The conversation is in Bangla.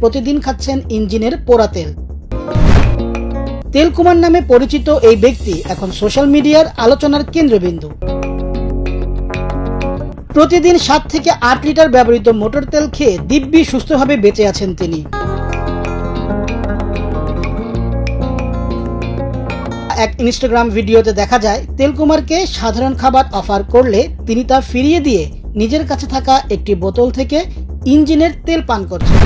প্রতিদিন খাচ্ছেন ইঞ্জিনের পোড়া তেল। তেলকুমার নামে পরিচিত এই ব্যক্তি এখন সোশ্যাল মিডিয়ার আলোচনার কেন্দ্রবিন্দু। প্রতিদিন সাত থেকে আট লিটার ব্যবহৃত মোটর তেল খেয়ে দিব্যি সুস্থভাবে বেঁচে আছেন তিনি। এক ইনস্টাগ্রাম ভিডিওতে দেখা যায়, তেলকুমারকে সাধারণ খাবার অফার করলে তিনি তা ফিরিয়ে দিয়ে নিজের কাছে থাকা একটি বোতল থেকে ইঞ্জিনের তেল পান করছেন।